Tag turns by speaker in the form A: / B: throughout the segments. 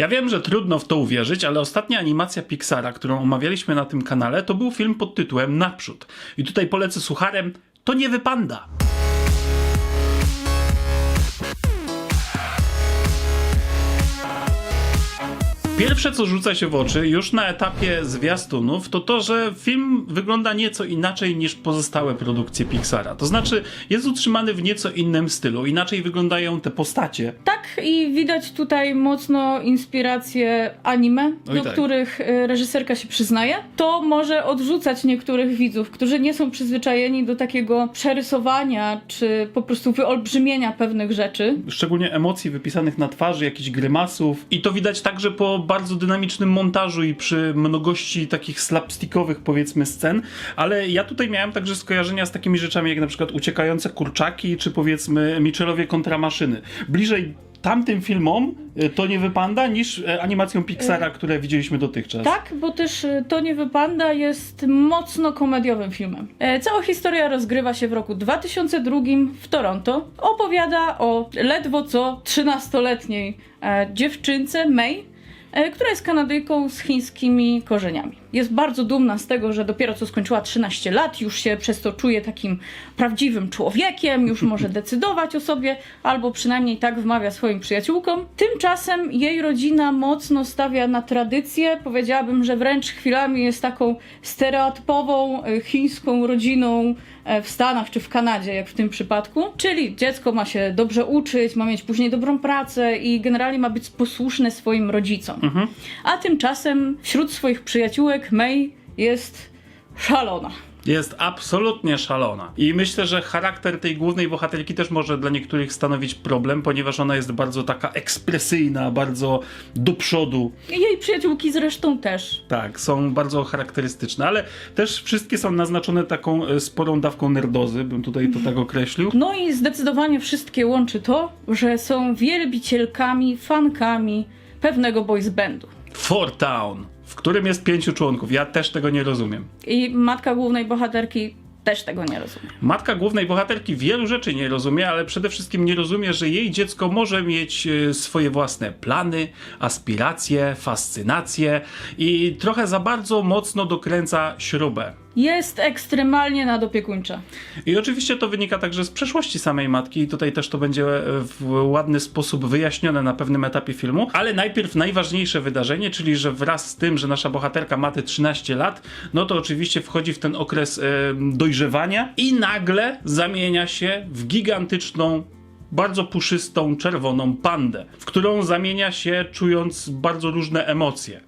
A: Ja wiem, że trudno w to uwierzyć, ale ostatnia animacja Pixara, którą omawialiśmy na tym kanale, to był film pod tytułem Naprzód. I tutaj polecę sucharem, to nie wypanda. Pierwsze, co rzuca się w oczy już na etapie zwiastunów, to to, że film wygląda nieco inaczej niż pozostałe produkcje Pixara. To znaczy, jest utrzymany w nieco innym stylu, inaczej wyglądają te postacie.
B: Tak, i widać tutaj mocno inspiracje anime,
A: Oj,
B: do
A: tak.
B: których y, reżyserka się przyznaje. To może odrzucać niektórych widzów, którzy nie są przyzwyczajeni do takiego przerysowania, czy po prostu wyolbrzymienia pewnych rzeczy.
A: Szczególnie emocji wypisanych na twarzy, jakichś grymasów. I to widać także po bardzo dynamicznym montażu i przy mnogości takich slapstickowych, powiedzmy, scen. Ale ja tutaj miałem także skojarzenia z takimi rzeczami, jak na przykład uciekające kurczaki, czy powiedzmy Michelowie kontra maszyny. Bliżej tamtym filmom y, to nie wypanda niż e, animacją Pixara, które widzieliśmy dotychczas.
B: Tak, bo też To nie wypanda jest mocno komediowym filmem. E, Cała historia rozgrywa się w roku 2002 w Toronto. Opowiada o ledwo co 13-letniej e, dziewczynce May, e, która jest Kanadyjką z chińskimi korzeniami. Jest bardzo dumna z tego, że dopiero co skończyła 13 lat, już się przez to czuje takim prawdziwym człowiekiem, już może decydować o sobie, albo przynajmniej tak wmawia swoim przyjaciółkom. Tymczasem jej rodzina mocno stawia na tradycję, powiedziałabym, że wręcz chwilami jest taką stereotypową e, chińską rodziną e, w Stanach czy w Kanadzie, jak w tym przypadku. Czyli dziecko ma się dobrze uczyć, ma mieć później dobrą pracę i generalnie ma być posłuszne swoim rodzicom. A tymczasem wśród swoich przyjaciółek May jest szalona.
A: Jest absolutnie szalona. I myślę, że charakter tej głównej bohaterki też może dla niektórych stanowić problem, ponieważ ona jest bardzo taka ekspresyjna, bardzo do przodu.
B: Jej przyjaciółki zresztą też.
A: Tak, są bardzo charakterystyczne, ale też wszystkie są naznaczone taką e, sporą dawką nerdozy, bym tutaj to tak określił.
B: No i zdecydowanie wszystkie łączy to, że są wielbicielkami, fankami pewnego boys bandu.
A: Four Town, w którym jest pięciu członków. Ja też tego nie rozumiem.
B: I matka głównej bohaterki też tego nie rozumie.
A: Matka głównej bohaterki wielu rzeczy nie rozumie, ale przede wszystkim nie rozumie, że jej dziecko może mieć e, swoje własne plany, aspiracje, fascynacje i trochę za bardzo mocno dokręca śrubę.
B: Jest ekstremalnie nadopiekuńcza.
A: I oczywiście to wynika także z przeszłości samej matki i tutaj też to będzie e, w ładny sposób wyjaśnione na pewnym etapie filmu, ale najpierw najważniejsze wydarzenie, czyli że wraz z tym, że nasza bohaterka ma te 13 lat, no to oczywiście wchodzi w ten okres e, dojrzewania i nagle zamienia się w gigantyczną bardzo puszystą, czerwoną pandę, w którą zamienia się czując bardzo różne emocje.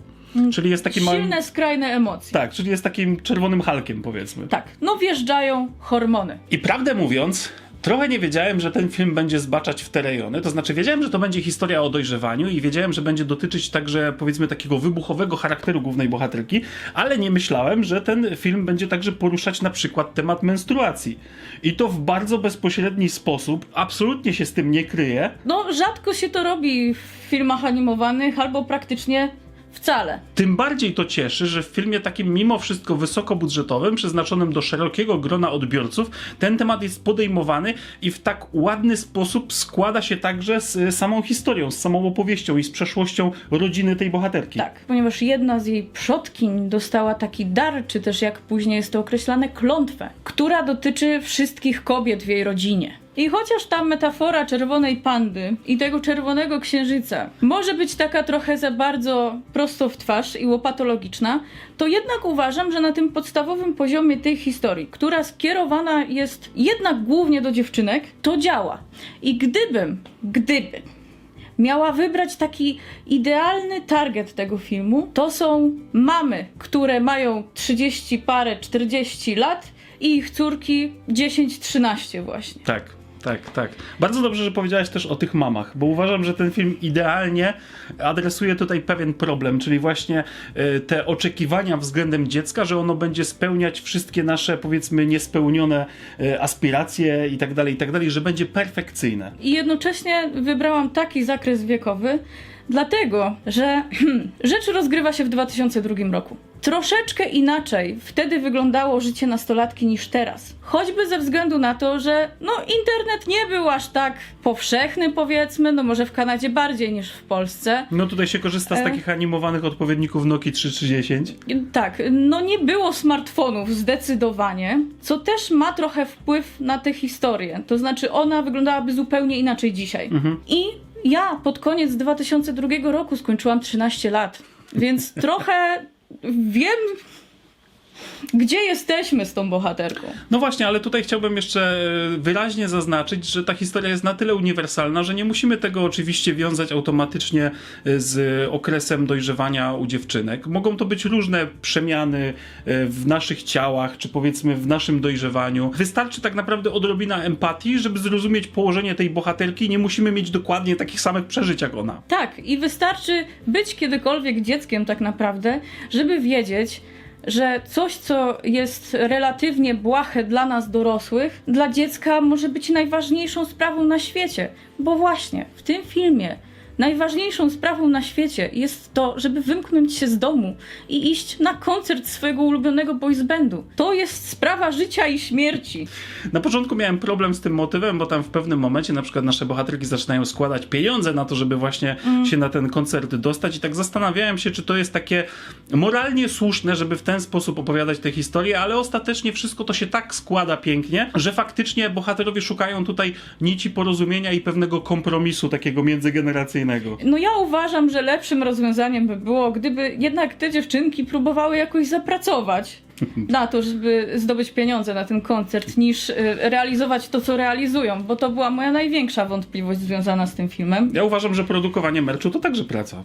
A: Czyli jest takim małym...
B: Silne, skrajne emocje.
A: Tak, czyli jest takim czerwonym halkiem, powiedzmy.
B: Tak, no wjeżdżają hormony.
A: I prawdę mówiąc, trochę nie wiedziałem, że ten film będzie zbaczać w te rejony. To znaczy, wiedziałem, że to będzie historia o dojrzewaniu i wiedziałem, że będzie dotyczyć także, powiedzmy, takiego wybuchowego charakteru głównej bohaterki, ale nie myślałem, że ten film będzie także poruszać na przykład temat menstruacji. I to w bardzo bezpośredni sposób, absolutnie się z tym nie kryje.
B: No, rzadko się to robi w filmach animowanych, albo praktycznie wcale.
A: Tym bardziej to cieszy, że w filmie takim mimo wszystko wysokobudżetowym, przeznaczonym do szerokiego grona odbiorców, ten temat jest podejmowany i w tak ładny sposób składa się także z y, samą historią, z samą opowieścią i z przeszłością rodziny tej bohaterki.
B: Tak, ponieważ jedna z jej przodkiń dostała taki dar, czy też jak później jest to określane, klątwę, która dotyczy wszystkich kobiet w jej rodzinie. I chociaż ta metafora czerwonej pandy i tego czerwonego księżyca może być taka trochę za bardzo prosto w twarz i łopatologiczna, to jednak uważam, że na tym podstawowym poziomie tej historii, która skierowana jest jednak głównie do dziewczynek, to działa. I gdybym, gdybym miała wybrać taki idealny target tego filmu, to są mamy, które mają 30 parę, 40 lat i ich córki 10-13 właśnie.
A: Tak. Tak, tak. Bardzo dobrze, że powiedziałaś też o tych mamach, bo uważam, że ten film idealnie adresuje tutaj pewien problem, czyli właśnie y, te oczekiwania względem dziecka, że ono będzie spełniać wszystkie nasze, powiedzmy, niespełnione y, aspiracje i tak dalej, i tak dalej, że będzie perfekcyjne.
B: I jednocześnie wybrałam taki zakres wiekowy, dlatego że rzecz rozgrywa się w 2002 roku. Troszeczkę inaczej wtedy wyglądało życie nastolatki niż teraz. Choćby ze względu na to, że no internet nie był aż tak powszechny powiedzmy, no może w Kanadzie bardziej niż w Polsce.
A: No tutaj się korzysta z
B: E.
A: takich animowanych odpowiedników Nokia 3310.
B: Tak, no nie było smartfonów zdecydowanie, co też ma trochę wpływ na tę historię. To znaczy ona wyglądałaby zupełnie inaczej dzisiaj. I ja pod koniec 2002 roku skończyłam 13 lat, więc trochę wiem, gdzie jesteśmy z tą bohaterką.
A: No właśnie, ale tutaj chciałbym jeszcze e, wyraźnie zaznaczyć, że ta historia jest na tyle uniwersalna, że nie musimy tego oczywiście wiązać automatycznie e, z okresem dojrzewania u dziewczynek. Mogą to być różne przemiany e, w naszych ciałach, czy powiedzmy w naszym dojrzewaniu. Wystarczy tak naprawdę odrobina empatii, żeby zrozumieć położenie tej bohaterki. Nie musimy mieć dokładnie takich samych przeżyć jak ona.
B: Tak, i wystarczy być kiedykolwiek dzieckiem, tak naprawdę, żeby wiedzieć, że coś, co jest relatywnie błahe dla nas dorosłych, dla dziecka może być najważniejszą sprawą na świecie. Bo właśnie w tym filmie najważniejszą sprawą na świecie jest to, żeby wymknąć się z domu i iść na koncert swojego ulubionego boys bandu. To jest sprawa życia i śmierci.
A: Na początku miałem problem z tym motywem, bo tam w pewnym momencie na przykład nasze bohaterki zaczynają składać pieniądze na to, żeby właśnie się na ten koncert dostać i tak zastanawiałem się, czy to jest takie moralnie słuszne, żeby w ten sposób opowiadać tę historię, ale ostatecznie wszystko to się tak składa pięknie, że faktycznie bohaterowie szukają tutaj nici porozumienia i pewnego kompromisu takiego międzygeneracyjnego.
B: No ja uważam, że lepszym rozwiązaniem by było, gdyby jednak te dziewczynki próbowały jakoś zapracować na to, żeby zdobyć pieniądze na ten koncert, niż y, realizować to, co realizują, bo to była moja największa wątpliwość związana z tym filmem.
A: Ja uważam, że produkowanie merchu to także praca.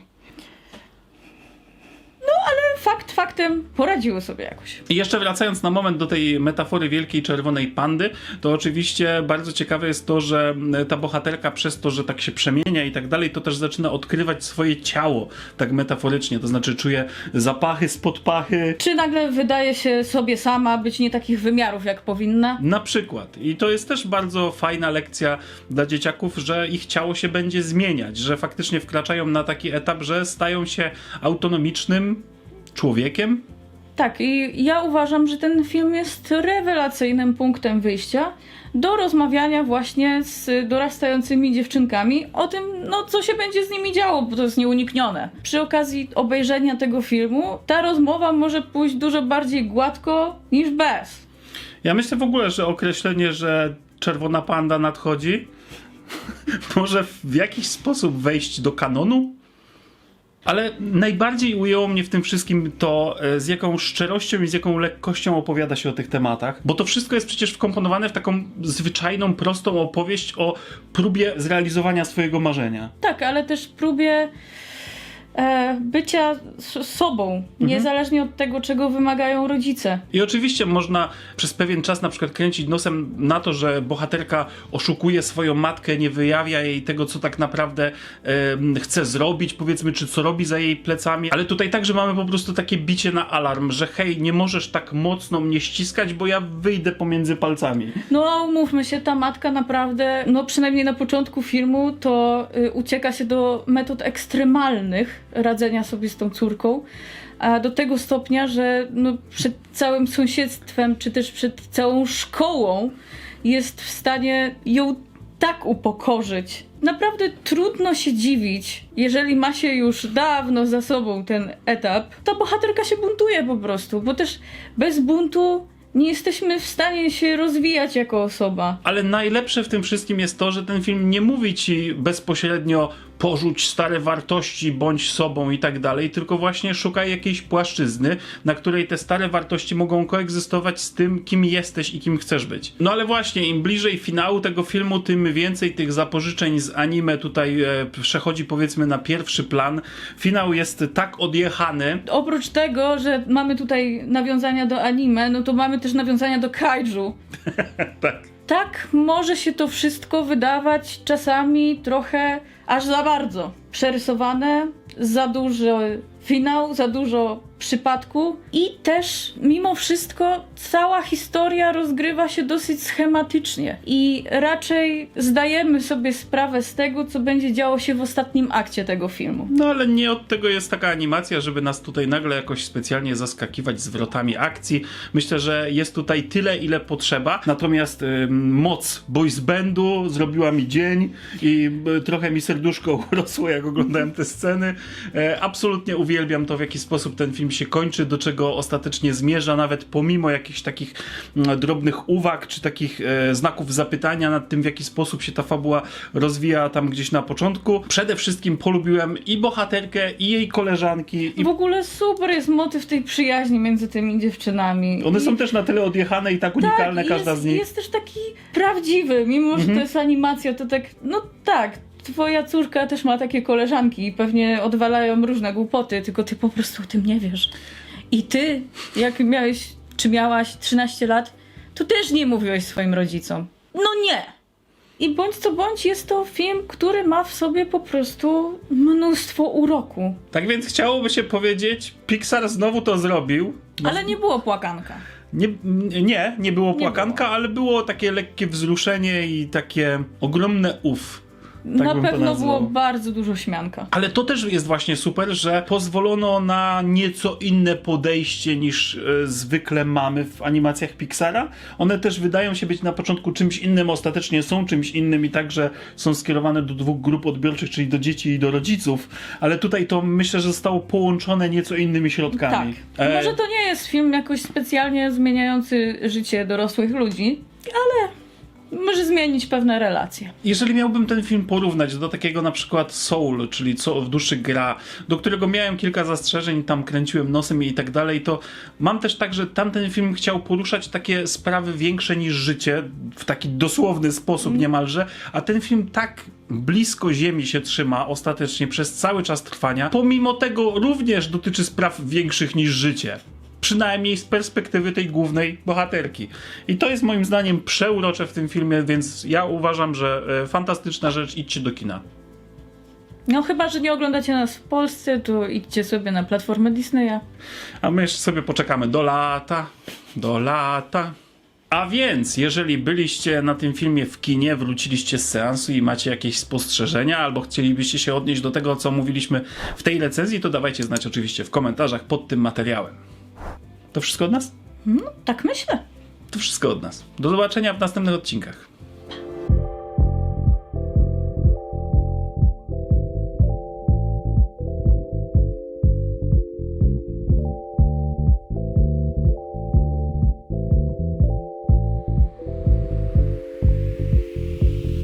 B: Faktem poradziły sobie jakoś.
A: I jeszcze wracając na moment do tej metafory wielkiej czerwonej pandy, to oczywiście bardzo ciekawe jest to, że ta bohaterka przez to, że tak się przemienia i tak dalej, to też zaczyna odkrywać swoje ciało, tak metaforycznie, to znaczy czuje zapachy spod pachy,
B: Czy nagle wydaje się sobie sama być nie takich wymiarów, jak powinna?
A: na przykład. I to jest też bardzo fajna lekcja dla dzieciaków, że ich ciało się będzie zmieniać, że faktycznie wkraczają na taki etap, że stają się autonomicznym człowiekiem,
B: Tak, i ja uważam, że ten film jest rewelacyjnym punktem wyjścia do rozmawiania właśnie z dorastającymi dziewczynkami o tym, no co się będzie z nimi działo, bo to jest nieuniknione. Przy okazji obejrzenia tego filmu ta rozmowa może pójść dużo bardziej gładko niż bez.
A: Ja myślę w ogóle, że określenie, że czerwona panda nadchodzi, może w jakiś sposób wejść do kanonu. Ale najbardziej ujęło mnie w tym wszystkim to, e, z jaką szczerością i z jaką lekkością opowiada się o tych tematach. Bo to wszystko jest przecież wkomponowane w taką zwyczajną, prostą opowieść o próbie zrealizowania swojego marzenia.
B: Tak, ale też próbie bycia s- sobą, niezależnie od tego, czego wymagają rodzice.
A: I oczywiście można przez pewien czas na przykład kręcić nosem na to, że bohaterka oszukuje swoją matkę, nie wyjawia jej tego, co tak naprawdę em, chce zrobić, powiedzmy, czy co robi za jej plecami, ale tutaj także mamy po prostu takie bicie na alarm, że hej, nie możesz tak mocno mnie ściskać, bo ja wyjdę pomiędzy palcami.
B: No, a umówmy się, ta matka naprawdę, no przynajmniej na początku filmu, to y, ucieka się do metod ekstremalnych radzenia sobie z tą córką. A do tego stopnia, że no, przed całym sąsiedztwem, czy też przed całą szkołą jest w stanie ją tak upokorzyć. Naprawdę trudno się dziwić, jeżeli ma się już dawno za sobą ten etap. Ta bohaterka się buntuje po prostu, bo też bez buntu nie jesteśmy w stanie się rozwijać jako osoba.
A: Ale najlepsze w tym wszystkim jest to, że ten film nie mówi ci bezpośrednio porzuć stare wartości, bądź sobą i tak dalej, tylko właśnie szukaj jakiejś płaszczyzny, na której te stare wartości mogą koegzystować z tym, kim jesteś i kim chcesz być. No ale właśnie, im bliżej finału tego filmu, tym więcej tych zapożyczeń z anime tutaj e, przechodzi powiedzmy na pierwszy plan. Finał jest tak odjechany,
B: Oprócz tego, że mamy tutaj nawiązania do anime, no to mamy też nawiązania do kaiju.
A: tak.
B: Tak może się to wszystko wydawać czasami trochę aż za bardzo. Przerysowane, za duży finał, za dużo przypadku i też mimo wszystko cała historia rozgrywa się dosyć schematycznie i raczej zdajemy sobie sprawę z tego, co będzie działo się w ostatnim akcie tego filmu.
A: No ale nie od tego jest taka animacja, żeby nas tutaj nagle jakoś specjalnie zaskakiwać zwrotami akcji. Myślę, że jest tutaj tyle, ile potrzeba. Natomiast ym, moc boys bandu zrobiła mi dzień i y, trochę mi serduszko urosło, jak oglądałem te sceny. E, absolutnie uwielbiam to, w jaki sposób ten film się kończy, do czego ostatecznie zmierza, nawet pomimo jakichś takich mm, drobnych uwag, czy takich e, znaków zapytania nad tym, w jaki sposób się ta fabuła rozwija tam gdzieś na początku. Przede wszystkim polubiłem i bohaterkę, i jej koleżanki. I
B: W ogóle super jest motyw tej przyjaźni między tymi dziewczynami.
A: one
B: I-
A: są też na tyle odjechane i tak unikalne,
B: i
A: każda
B: jest,
A: z nich.
B: Jest też taki prawdziwy, mimo że
A: Mhm.
B: to jest animacja, to tak, no tak, twoja córka też ma takie koleżanki i pewnie odwalają różne głupoty, tylko ty po prostu o tym nie wiesz. I ty, jak miałeś, czy miałaś 13 lat, to też nie mówiłeś swoim rodzicom. No nie! I bądź co bądź, jest to film, który ma w sobie po prostu mnóstwo uroku.
A: Tak więc chciałoby się powiedzieć, Pixar znowu to zrobił. No,
B: Ale nie było płakanka.
A: Nie, nie, nie było
B: Nie
A: płakanka, ale było takie lekkie wzruszenie i takie ogromne uf.
B: Na
A: Tak to
B: pewno było bardzo dużo śmianka.
A: Ale to też jest właśnie super, że pozwolono na nieco inne podejście niż e, zwykle mamy w animacjach Pixara. One też wydają się być na początku czymś innym, ostatecznie są czymś innym i także są skierowane do dwóch grup odbiorczych, czyli do dzieci i do rodziców. Ale tutaj to myślę, że zostało połączone nieco innymi środkami.
B: Tak.
A: E,
B: Może to nie jest film jakoś specjalnie zmieniający życie dorosłych ludzi, ale może zmienić pewne relacje.
A: Jeżeli miałbym ten film porównać do takiego na przykład Soul, czyli co w duszy gra, do którego miałem kilka zastrzeżeń, tam kręciłem nosem i tak dalej, to mam też tak, że tamten film chciał poruszać takie sprawy większe niż życie, w taki dosłowny sposób niemalże, a ten film tak blisko ziemi się trzyma ostatecznie przez cały czas trwania, pomimo tego również dotyczy spraw większych niż życie. Przynajmniej z perspektywy tej głównej bohaterki. I to jest moim zdaniem przeurocze w tym filmie, więc ja uważam, że e, fantastyczna rzecz, idźcie do kina.
B: No chyba, że nie oglądacie nas w Polsce, to idźcie sobie na platformę Disneya.
A: A my jeszcze sobie poczekamy do lata, do lata. A więc, jeżeli byliście na tym filmie w kinie, wróciliście z seansu i macie jakieś spostrzeżenia, albo chcielibyście się odnieść do tego, co mówiliśmy w tej recenzji, to dawajcie znać oczywiście w komentarzach pod tym materiałem. To wszystko od nas?
B: No, tak myślę.
A: To wszystko od nas. Do zobaczenia w następnych odcinkach.